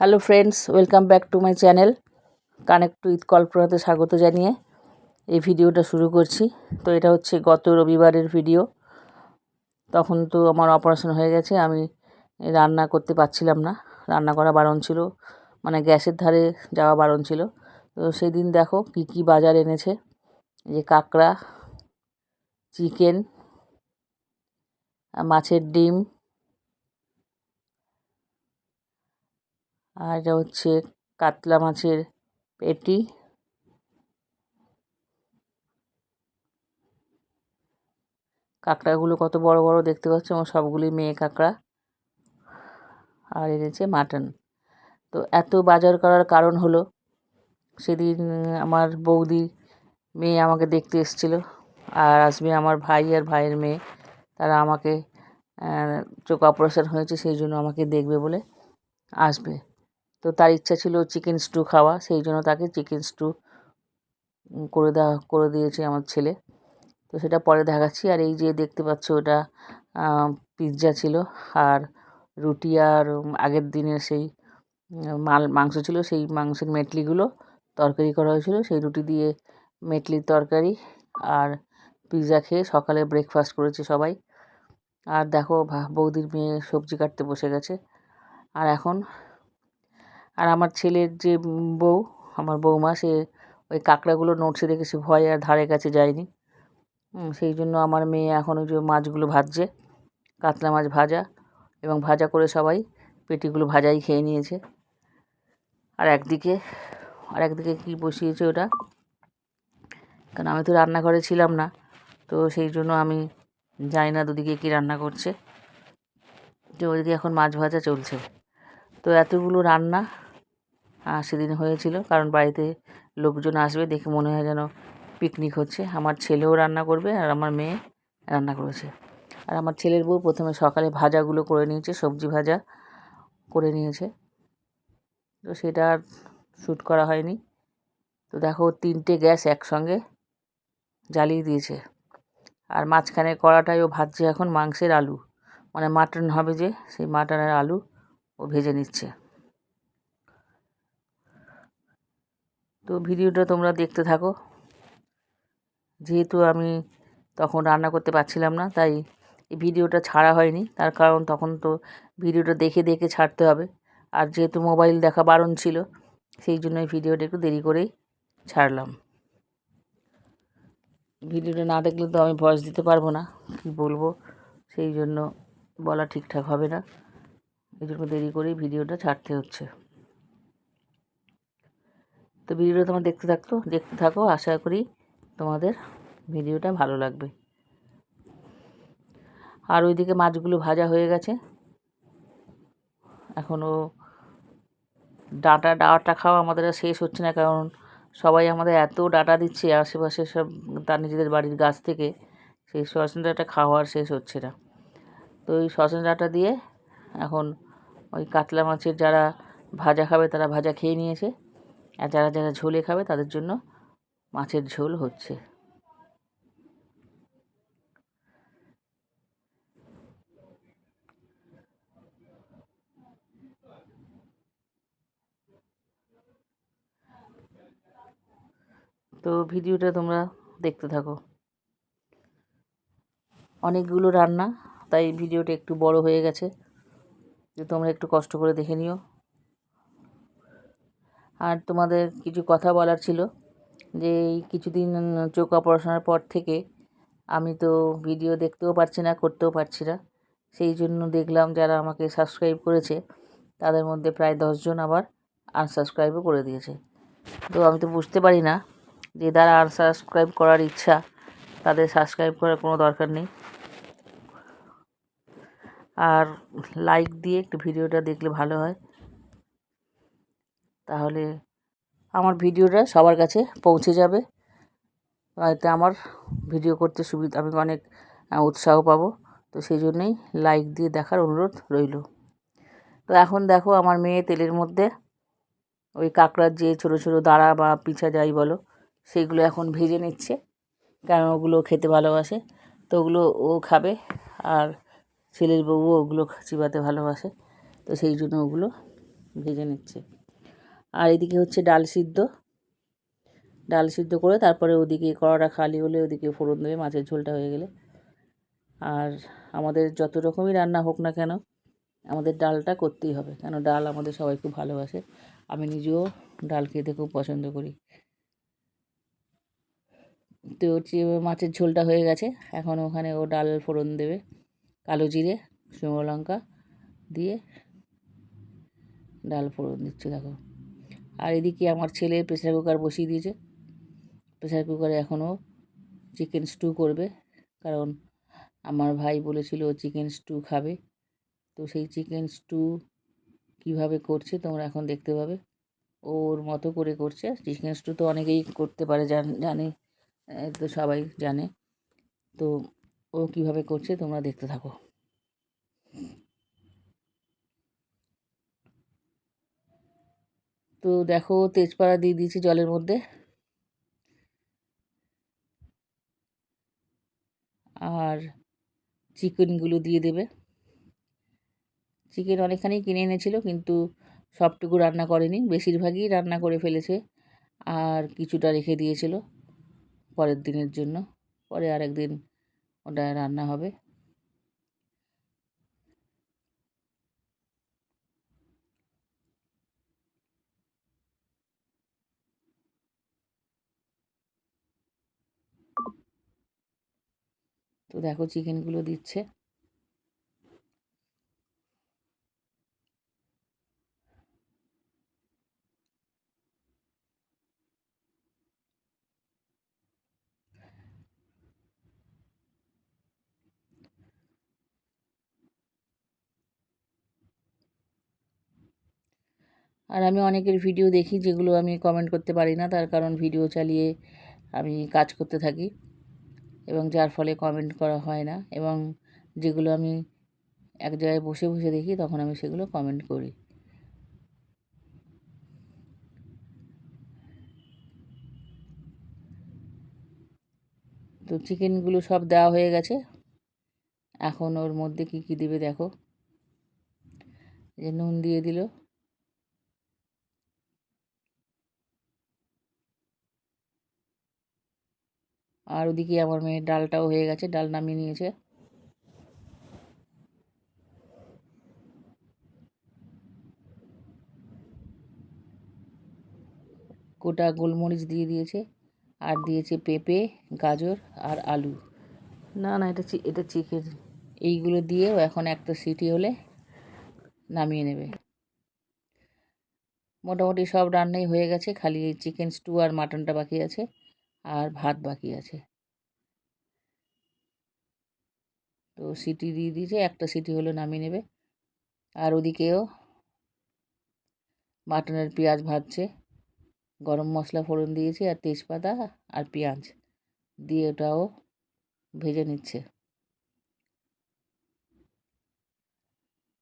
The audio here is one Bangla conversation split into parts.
Hello friends welcome back to my channel connect with কল্পনাতে স্বাগত জানিয়ে এই ভিডিওটা শুরু করছি। তো এটা হচ্ছে গত রবিবারের ভিডিও। তখন তো আমার অপারেশন হয়ে গেছে, আমি রান্না করতে পারছিলাম না। রান্না করা বারণ ছিল মানে গ্যাসের ধারে যাওয়া বারণ ছিল। তো সেদিন দেখো কি কি বাজার এনেছে। যে কাঁকড়া, চিকেন মাছের ডিম আর এটা হচ্ছে কাতলা মাছের পেটি। কাঁকড়াগুলো কত বড় বড় দেখতে পাচ্ছ এবং সবগুলি মেয়ে কাঁকড়া। আর এনেছে মাটন। তো এত বাজার করার কারণ হলো, সেদিন আমার বৌদি মেয়ে আমাকে দেখতে এসেছিল, আর আসবে আমার ভাই আর ভাইয়ের মেয়ে, তারা আমাকে চোখ অপারেশন হয়েছে, সেই জন্য আমাকে দেখবে বলে আসবে। তো তার ইচ্ছা ছিল চিকেন স্টু খাওয়া, সেই জন্য তাকে চিকেন স্টু করে দেওয়া, করে দিয়েছে আমার ছেলে। তো সেটা পরে দেখাচ্ছি। আর এই যে দেখতে পাচ্ছ ওটা পিৎজা ছিল আর রুটি আর আগের দিনের সেই মাল, মাংস ছিল, সেই মাংসের মেটলিগুলো তরকারি করা হয়েছিল। সেই রুটি দিয়ে মেটলির তরকারি আর পিৎজা খেয়ে সকালে ব্রেকফাস্ট করেছে সবাই। আর দেখো বৌদির মেয়ে সবজি কাটতে বসে গেছে। আর এখন আর আমার ছেলের যে বউ, আমার বৌমা সে ওই কাঁকড়াগুলো নড়ছে দেখে সে ভয় আর ধারে কাছে যায়নি। সেই জন্য আমার মেয়ে এখন ওই যে মাছগুলো ভাজছে, কাতলা মাছ ভাজা এবং ভাজা করে সবাই পেটিগুলো ভাজাই খেয়ে নিয়েছে। আর একদিকে আর একদিকে কী বসিয়েছে ওটা? কারণ আমি তো রান্নাঘরে ছিলাম না, তো সেই জন্য আমি জানি না দুদিকে কী রান্না করছে। তো ওইদিকে এখন মাছ ভাজা চলছে। তো এতগুলো রান্না সেদিন হয়েছিল। কারণ বাড়িতে লোকজন আসবে, দেখে মনে হয় যেন পিকনিক হচ্ছে। আমার ছেলেও রান্না করবে আর আমার মেয়ে রান্না করেছে। আর আমার ছেলের বউ প্রথমে সকালে ভাজাগুলো করে নিয়েছে, সবজি ভাজা করে নিয়েছে। তো সেটা আর শ্যুট করা হয়নি। তো দেখো, তিনটে গ্যাস একসঙ্গে জ্বালিয়ে দিয়েছে। আর মাঝখানে কড়াটায় ও ভাজছে এখন মাংসের আলু। মানে মাটন হবে যে, সেই মাটনের আলু ও ভেজে নিচ্ছে। তো ভিডিওটা তোমরা দেখতে থাকো। যেহেতু আমি তখন রান্না করতে পারছিলাম না, তাই এই ভিডিওটা ছাড়া হয়নি। তার কারণ তখন তো ভিডিওটা দেখে দেখে ছাড়তে হবে। আর যেহেতু মোবাইল দেখা বারণ ছিল, সেই জন্য এই ভিডিওটা একটু দেরি করেই ছাড়লাম। ভিডিওটা না দেখলে তো আমি ভয়েস দিতে পারব না, কী বলব? সেই জন্য বলা ঠিকঠাক হবে না। এই জন্য দেরি করেই ভিডিওটা ছাড়তে হচ্ছে। তো ভিডিওটা তোমার দেখতে থাকতো দেখতে থাকো, আশা করি তোমাদের ভিডিওটা ভালো লাগবে। আর ওইদিকে মাছগুলো ভাজা হয়ে গেছে। এখনও ডাঁটা ডাঁটা খাওয়া আমাদের শেষ হচ্ছে না, কারণ সবাই আমাদের এত ডাটা দিচ্ছে, আশেপাশে সব তার নিজেদের বাড়ির গাছ থেকে, সেই সজনে ডাঁটা খাওয়া আর শেষ হচ্ছে না। তো ওই সজনে ডাটা দিয়ে এখন ওই কাতলা মাছের যারা ভাজা খাবে, তারা ভাজা খেয়ে নিয়েছে। আর যারা যারা ঝোলে খাবে তাদের জন্য মাছের ঝোল হচ্ছে। তো ভিডিওটা তোমরা দেখতে থাকো। অনেকগুলো রান্না, তাই ভিডিওটা একটু বড় হয়ে গেছে। যে তোমরা একটু কষ্ট করে দেখে নিও। আর তোমাদের কিছু কথা বলার ছিল যে এই কিছুদিন চোখ অপারেশনের পর থেকে আমি তো ভিডিও দেখতেও পারছি না, করতেও পারছি না। সেই জন্য দেখলাম যারা আমাকে সাবস্ক্রাইব করেছে, তাদের মধ্যে প্রায় দশজন আবার আনসাবস্ক্রাইবও করে দিয়েছে। তো আমি তো বুঝতে পারি না যে যারা আনসাবস্ক্রাইব করার ইচ্ছা, তাদের সাবস্ক্রাইব করার কোনো দরকার নেই। আর লাইক দিয়ে একটু ভিডিওটা দেখলে ভালো হয়। তাহলে আমার ভিডিওটা সবার কাছে পৌঁছে যাবে। এতে আমার ভিডিও করতে সুবিধা, আমি অনেক উৎসাহ পাবো। তো সেই জন্যেই লাইক দিয়ে দেখার অনুরোধ রইল। তো এখন দেখো আমার মেয়ে তেলের মধ্যে ওই কাঁকড়ার যে ছোটো ছোটো দাঁড়া বা পিছা যাই বলো সেইগুলো এখন ভেজে নিচ্ছে। কারণ ওগুলো খেতে ভালোবাসে? তো ওগুলো ও খাবে আর ছেলের বউও ওগুলো চিবাতে ভালোবাসে। তো সেই জন্য ওগুলো ভেজে নিচ্ছে। আর এদিকে হচ্ছে ডাল সিদ্ধ। ডাল সিদ্ধ করে তারপরে ওদিকে কড়াটা খালি হলে ওদিকে ফোড়ন দেবে, মাছের ঝোলটা হয়ে গেলে। আর আমাদের যত রকমই রান্না হোক না কেন, আমাদের ডালটা করতেই হবে। কেন ডাল আমাদের সবাই খুব ভালোবাসে। আমি নিজেও ডাল খেতে খুব পছন্দ করি। তো হচ্ছে মাছের ঝোলটা হয়ে গেছে। এখন ওখানে ও ডাল ফোড়ন দেবে। কালো জিরে, শুকনো লঙ্কা দিয়ে ডাল ফোড়ন দিচ্ছে, দেখো। আর এদিকে আমার ছেলে প্রেসার কুকার বসিয়ে দিয়েছে। প্রেসার কুকারে এখনও চিকেন স্টু করবে, কারণ আমার ভাই বলেছিল চিকেন স্টু খাবে। তো সেই চিকেন স্টু কীভাবে করছে তোমরা এখন দেখতে পাবে। ওর মতো করে করছে। চিকেন স্টু তো অনেকেই করতে পারে, জানে তো সবাই জানে। তো ও কীভাবে করছে তোমরা দেখতে থাকো। তো দেখো তেজপাতা দিয়ে দিয়েছি জলের মধ্যে। আর চিকেনগুলো দিয়ে দেবে। চিকেন অনেকখানি কিনে এনেছিল, কিন্তু সবটুকু রান্না করেনি। বেশিরভাগই রান্না করে ফেলেছে, আর কিছুটা রেখে দিয়েছিল পরের দিনের জন্য। পরে আর একদিন ওটা রান্না হবে। তো দেখো চিকেনগুলো দিচ্ছে। আর আমি অনেকের ভিডিও দেখি যেগুলো আমি কমেন্ট করতে পারি না, তার কারণ ভিডিও চালিয়ে আমি কাজ করতে থাকি। এবং যার ফলে কমেন্ট করা হয় না এবং যেগুলো আমি এক জায়গায় বসে বসে দেখি তখন আমি সেগুলো কমেন্ট করি। তো চিকেনগুলো সব দেওয়া হয়ে গেছে। এখন ওর মধ্যে কি কি দেবে দেখো। যে নুন দিয়ে দিল। আর ওদিকে আমার মেয়ের ডালটাও হয়ে গেছে ডাল নামিয়ে নিয়েছে। গোটা গোলমরিচ দিয়ে দিয়েছে আর দিয়েছে পেঁপে গাজর আর আলু। না না এটা এটা চিকেন। এইগুলো দিয়েও এখন একটা সিটি হলে নামিয়ে নেবে। মোটামুটি সব রান্নাই হয়ে গেছে খালি চিকেন স্টু আর মাটনটা বাকি আছে। আর ভাত বাকি আছে। তো সিটি দিয়ে দিয়েছে, একটা সিটি হলে নামিয়ে নেবে। আর ওদিকেও মাটনের পেঁয়াজ ভাজছে, গরম মশলা ফোড়ন দিয়েছি আর তেজপাতা আর পেঁয়াজ দিয়ে ওটাও ভেজে নিচ্ছে।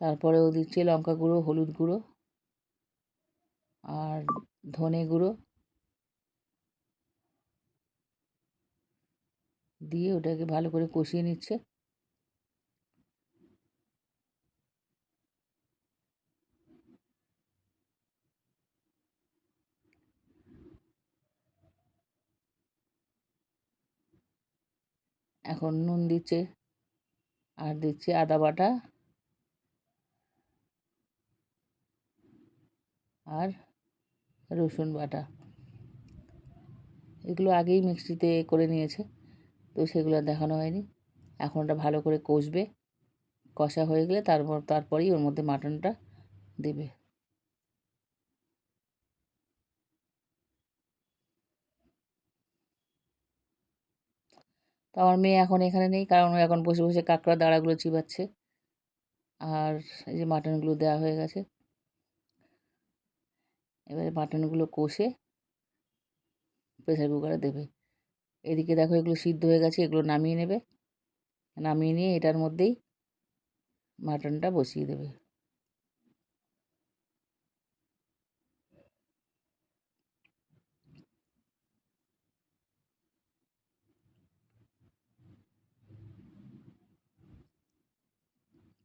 তারপরে ও দিচ্ছে লঙ্কা গুঁড়ো, হলুদ গুঁড়ো আর ধনে গুঁড়ো দিয়ে ওটাকে ভালো করে কষিয়ে নিচ্ছে। এখন নুন দিচ্ছে, আর দিচ্ছে আদা বাটা, আর রসুন বাটা। এগুলো আগেই মিক্সিতে করে নিয়েছে। তো সেগুলো আর দেখানো হয়নি। এখন ওটা ভালো করে কষবে। কষা হয়ে গেলে তারপর, তারপরেই ওর মধ্যে মাটনটা দেবে। তো আমার মেয়ে এখন এখানে নেই, কারণ এখন বসে বসে কাঁকড়া দাঁড়াগুলো চিবাচ্ছে। আর এই যে মাটনগুলো দেওয়া হয়ে গেছে। এবারে মাটনগুলো কষে প্রেসার কুকারে দেবে। এদিকে দেখো এগুলো সিদ্ধ হয়ে গেছে, এগুলো নামিয়ে নেবে। নামিয়ে নিয়ে এটার মধ্যেই মাটনটা বসিয়ে দেবে।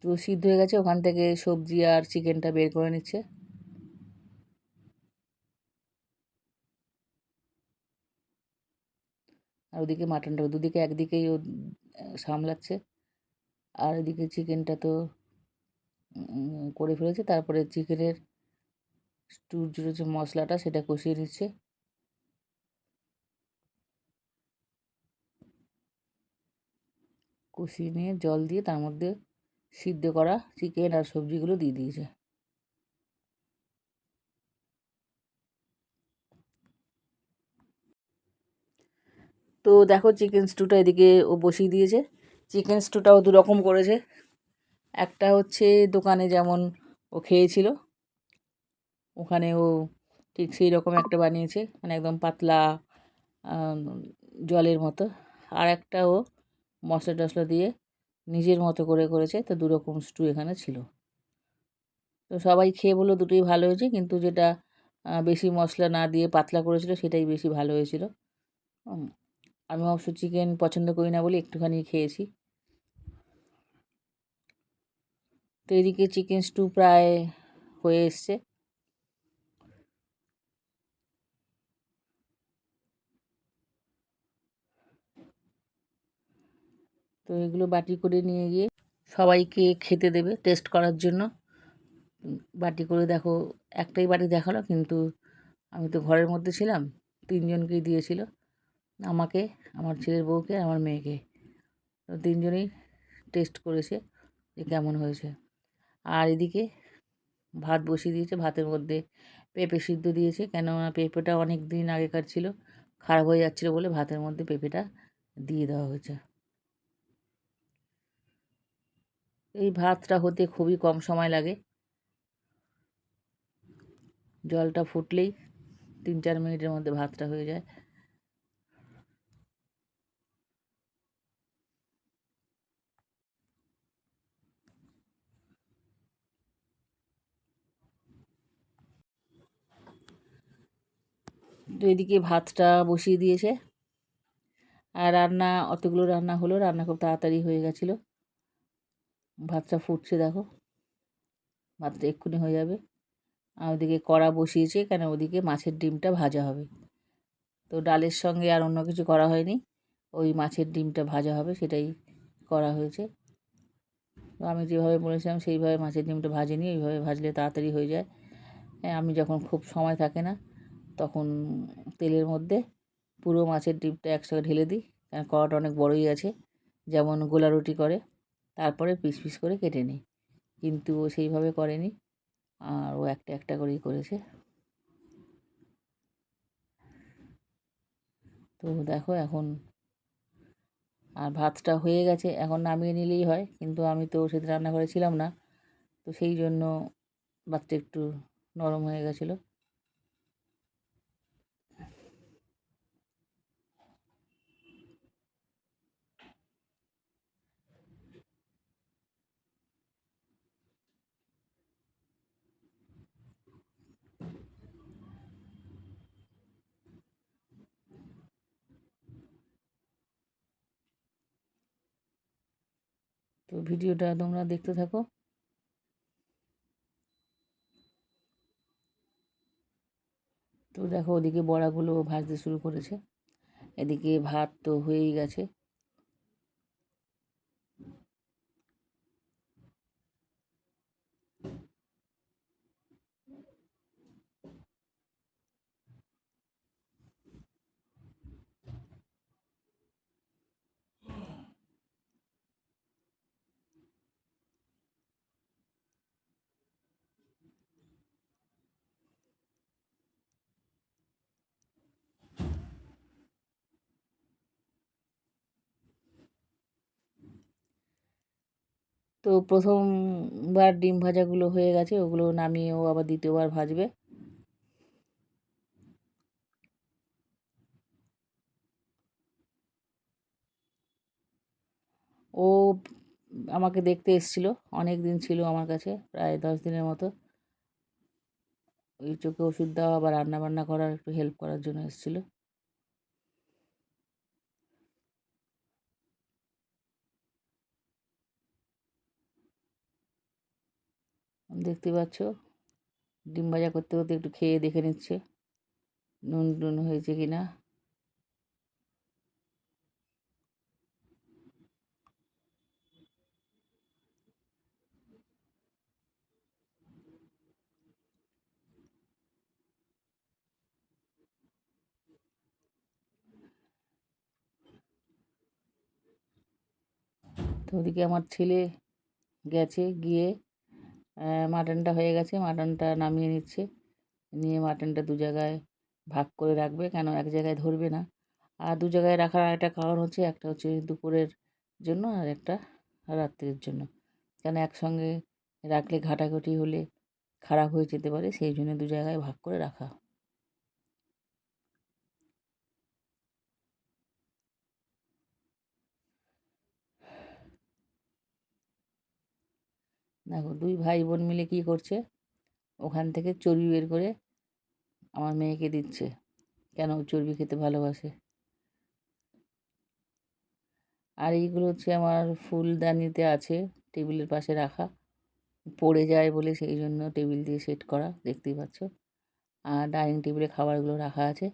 তো সিদ্ধ হয়ে গেছে, ওখান থেকে সবজি আর চিকেনটা বের করে নিচ্ছে। আর ওদিকে মাটনটা, দুদিকে একদিকেই ও সামলাচ্ছে। আর এদিকে চিকেনটা তো করে ফেলেছে। তারপরে চিকেনের স্টুর যে মশলাটা, সেটা কষিয়ে নিচ্ছে। কষিয়ে নিয়ে জল দিয়ে তার মধ্যে সিদ্ধ করা চিকেন আর সবজিগুলো দিয়ে দিয়েছে। তো দেখো চিকেন স্টুটা এদিকে ও বসিয়ে দিয়েছে। চিকেন স্টুটাও দু রকম করেছে। একটা হচ্ছে দোকানে যেমন ও খেয়েছিল, ওখানে ও ঠিক সেই রকম একটা বানিয়েছে মানে একদম পাতলা জলের মতো। আর একটা ও মশলা টশলা দিয়ে নিজের মতো করে করেছে, তো দু রকম স্টু এখানে ছিল। তো সবাই খেয়ে বলল দুটোই ভালো হয়েছে, কিন্তু যেটা বেশি মশলা না দিয়ে পাতলা করেছিল, সেটাই বেশি ভালো হয়েছিল। আমি অবশ্য চিকেন পছন্দ করি না বলে একটুখানি খেয়েছি। তো এদিকে চিকেন স্টু প্রায় হয়ে এসছে। তো এগুলো বাটি করে নিয়ে গিয়ে সবাইকে খেতে দেবে টেস্ট করার জন্য। বাটি করে দেখো, একটাই বাটি দেখাল কিন্তু আমি তো ঘরের মধ্যে ছিলাম, তিনজনকেই দিয়েছিল। আমাকে, আমার ছেলের বউকে আমার মেয়েকে। তো তিনজনেই টেস্ট করেছে যে কেমন হয়েছে। আর এদিকে ভাত বসিয়ে দিয়েছে, ভাতের মধ্যে পেঁপে সিদ্ধ দিয়েছে, কেননা পেঁপেটা অনেক দিন আগেকার ছিল, খারাপ হয়ে যাচ্ছিল বলে ভাতের মধ্যে পেঁপেটা দিয়ে দেওয়া হয়েছে। এই ভাতটা হতে খুবই কম সময় লাগে। জলটা ফুটলেই তিন চার মিনিটের মধ্যে ভাতটা হয়ে যায়। এদিকে ভাতটা বসিয়ে দিয়েছে। আর রান্না, অতগুলো রান্না হলো, রান্না খুব তাড়াতাড়ি হয়ে গেছিল। ভাতটা ফুটছে, দেখো। ভাতটা এক্ষুনি হয়ে যাবে। আর ওদিকে কড়া বসিয়েছে, কেন ওদিকে মাছের ডিমটা ভাজা হবে। তো ডালের সঙ্গে আর অন্য কিছু করা হয়নি। ওই মাছের ডিমটা ভাজা হবে, সেটাই করা হয়েছে। আমি যেভাবে বলেছিলাম, সেইভাবে মাছের ডিমটা ভাজেনি। ওইভাবে ভাজলে তাড়াতাড়ি হয়ে যায়। হ্যাঁ আমি যখন খুব সময় থাকে না তখন তেলের মধ্যে পুরো মাছের ডিমটা একসঙ্গে ঢেলে দিই। কারণ কড়াটা অনেক বড়ই আছে, যেমন গোলা রুটি করে, তারপরে পিস পিস করে কেটে নিই। কিন্তু ও সেইভাবে করেনি, আর ও একটা একটা করেই করেছে। তো দেখো এখন আর ভাতটা হয়ে গেছে, এখন নামিয়ে নিলেই হয়। কিন্তু আমি তো সেদিন রান্নাঘরে ছিলাম না, তো সেই জন্য ভাতটা একটু নরম হয়ে গেছিল তো ভিডিওটা তোমরা দেখতে থাকো। তো দেখো ওদিকে বড়াগুলো ভাজতে শুরু করেছে। এদিকে ভাত তো হয়েই গেছে। তো প্রথমবার ডিম ভাজাগুলো হয়ে গেছে, ওগুলো নামিয়ে ও আবার দ্বিতীয়বার ভাজবে। ও আমাকে দেখতে এসেছিল, অনেক দিন ছিল আমার কাছে, প্রায় দশ দিনের মতো। ওই চোখে ওষুধ দেওয়া বা রান্না বান্না করার একটু হেল্প করার জন্য এসেছিল। দেখতে পাচ্ছ? ডিম ভাজা করতে করতে একটু খেয়ে দেখে নিচ্ছে। নুন টুন হয়েছে কি না? তো ওদিকে আমার ছেলে গেছে গিয়ে মাটনটা হয়ে গেছে। মাটনটা নামিয়ে নিচ্ছে। নিয়ে মাটনটা দু জায়গায় ভাগ করে রাখবে, কেন এক জায়গায় ধরবে না। আর দু জায়গায় রাখার একটা কারণ হচ্ছে, একটা হচ্ছে দুপুরের জন্য আর একটা রাত্রির জন্য। কেন একসঙ্গে রাখলে ঘাটাঘাটি হলে খারাপ হয়ে যেতে পারে, সেই জন্য দু জায়গায় ভাগ করে রাখা। দেখো দুই ভাই বোন মিলে কী করছে? ওখান থেকে চর্বি বের করে আমার মেয়েকে দিচ্ছে। কেন চর্বি খেতে ভালোবাসে? আর এইগুলো হচ্ছে আমার ফুলদানিতে আছে, টেবিলের পাশে রাখা। পড়ে যায় বলে সেই জন্য টেবিল দিয়ে সেট করা, দেখতেই পাচ্ছ। আর ডাইনিং টেবিলে খাবারগুলো রাখা আছে।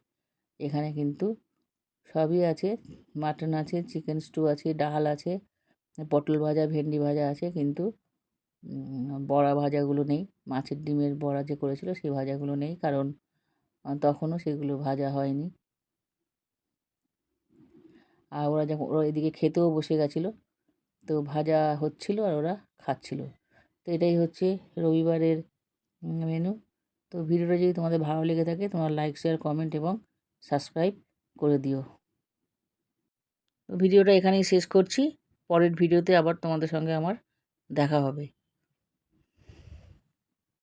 এখানে কিন্তু সবই আছে। মাটন আছে, চিকেন স্টু আছে, ডাল আছে, পটল ভাজা, ভেন্ডি ভাজা আছে, কিন্তু বড়া ভাজাগুলো নেই। মাছের ডিমের বড়া যে করেছিল সেই ভাজাগুলো নেই কারণ তখনও সেগুলো ভাজা হয়নি। আর ওরা যখন, ওরা এদিকে খেতেও বসে গেছিল। তো ভাজা হচ্ছিল আর ওরা খাচ্ছিল। তো এটাই হচ্ছে রবিবারের মেনু তো ভিডিওটা যদি তোমাদের ভালো লেগে থাকে তোমার লাইক শেয়ার কমেন্ট এবং সাবস্ক্রাইব করে দিও। ভিডিওটা এখানেই শেষ করছি। পরের ভিডিওতে আবার তোমাদের সঙ্গে আমার দেখা হবে।